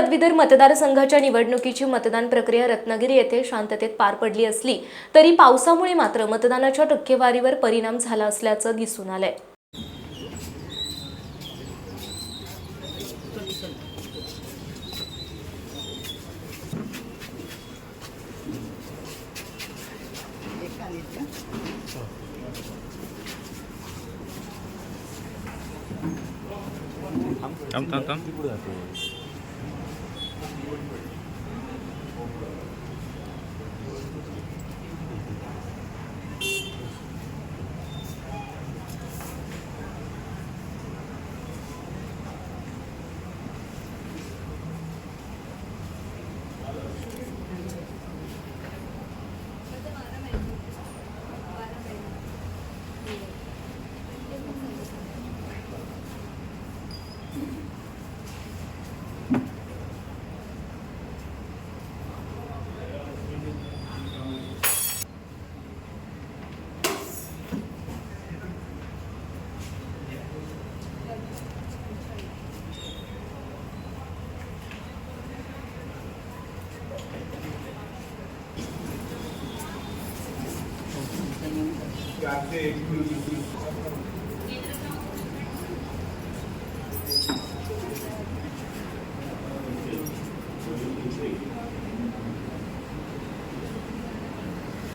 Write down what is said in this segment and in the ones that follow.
पदवीधर मतदारसंघाच्या निवडणुकीची मतदान प्रक्रिया रत्नागिरी येथे शांततेत पार पडली असली तरी पावसामुळे मात्र मतदानाच्या टक्केवारीवर परिणाम झाला असल्याचं दिसून आलंय. थांब थांब थांब.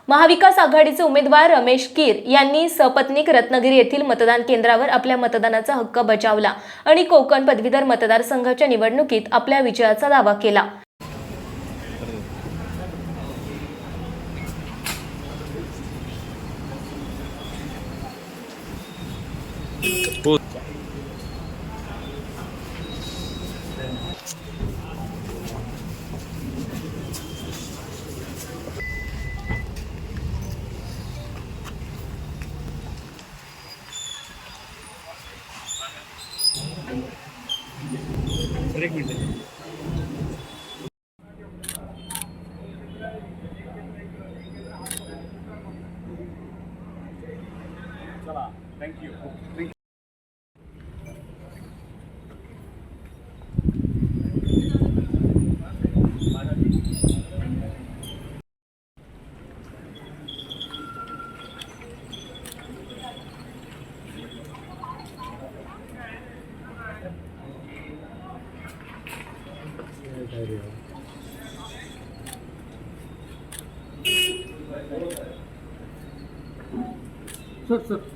महाविकास आघाडीचे उमेदवार रमेश कीर यांनी सपत्नीक रत्नागिरी येथील मतदान केंद्रावर आपल्या मतदानाचा हक्क बजावला आणि कोकण पदवीधर मतदारसंघाच्या निवडणुकीत आपल्या विजयाचा दावा केला. 굿. चला Thank you. Thank you. Sure, sure.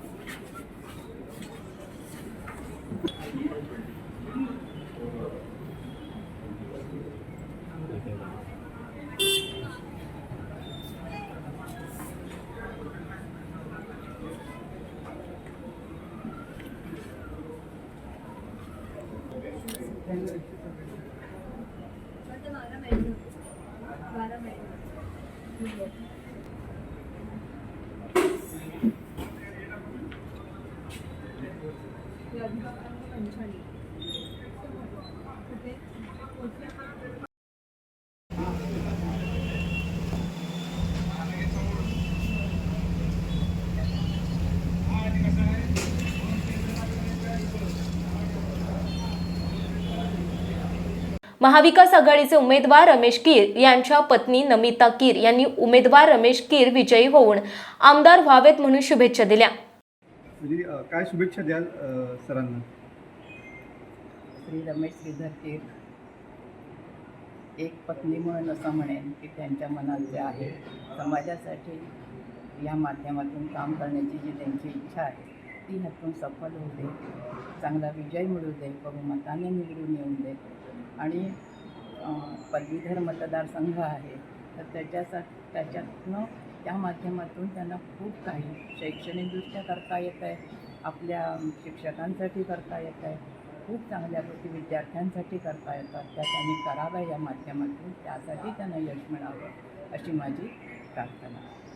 महाविकास आघाडीचे उमेदवार रमेश कीर यांच्या पत्नी नमिता कीर यांनी उमेदवार रमेश कीर विजयी होऊन आमदार व्हावेत म्हणून शुभेच्छा दिल्या. म्हणजे काय शुभेच्छा द्याल सरांना? श्री रमेश श्रीधर कीर. एक पत्नी म्हणून असं म्हणेन की त्यांच्या मनात जे आहे समाजासाठी या माध्यमातून काम करण्याची जी त्यांची इच्छा आहे ती ह्यातून सफल होऊ दे. चांगला विजय मिळू दे बहुमताने निवडून येऊ दे. आणि पदवीधर मतदारसंघ आहे तर त्याच्यासाठी त्याच्यातनं त्या माध्यमातून त्यांना खूप काही शैक्षणिकदृष्ट्या करता येत आहे आपल्या शिक्षकांसाठी करता येत आहे खूप चांगल्या गोष्टी विद्यार्थ्यांसाठी करता येतात त्या त्यांनी कराव्या या माध्यमातून त्यासाठी त्यांना यश मिळावं अशी माझी प्रार्थना आहे.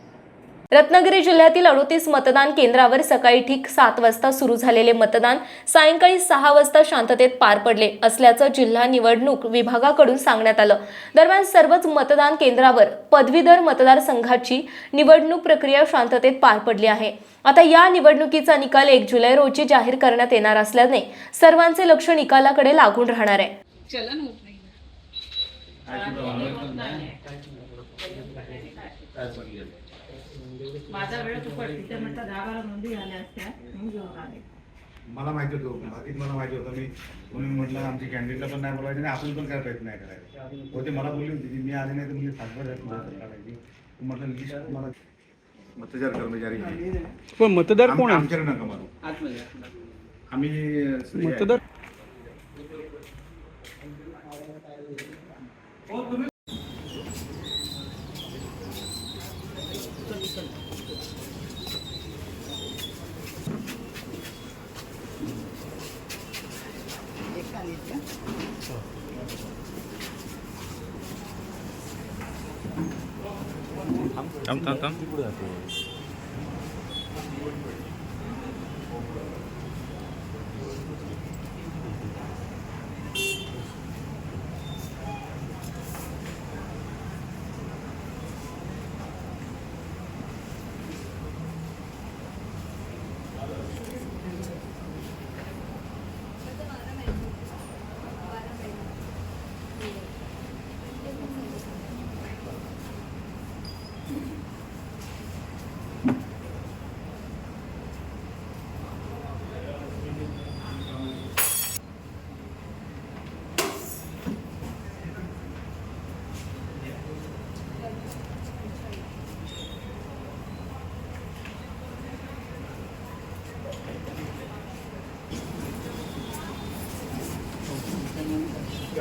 रत्नागिरी जिल्ह्यातील अडोतीस मतदान केंद्रावर सकाळी ठीक सात वाजता सुरू झालेले मतदान सायंकाळी सहा वाजता शांततेत पार पडले असल्याचं जिल्हा निवडणूक विभागाकडून सांगण्यात आलं. दरम्यान सर्वच मतदान केंद्रावर पदवीधर मतदारसंघाची निवडणूक प्रक्रिया शांततेत पार पडली आहे. आता या निवडणुकीचा निकाल एक जुलै रोजी जाहीर करण्यात येणार असल्याने सर्वांचे लक्ष निकालाकडे लागून राहणार आहे. चलन होत नाही. माझा वेळ चुकट तिथे म्हटलं दहा बारा नोंदी झाल्या असत्या. म्हणून घेऊन आले. मला माहिती होतं बाकीच मला माहिती होतं. मी म्हणून म्हटलं आमच्या कॅन्डिडेटला पण नाही बोलायचं आणि आपण पण काय प्रयत्न नाही करायचे. होते मला बोलली होती की मी आले नाही तर म्हणजे काढायची म्हटलं लिस्ट मला मतदार कर्मचारी. पण मतदार कोण आमच्याकडे नका मारू. आम्ही स्त्री आहे. मतदार थांब थांब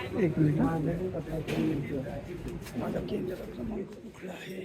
एक मिनिट माझा केंद्र क्रमांक कुठला आहे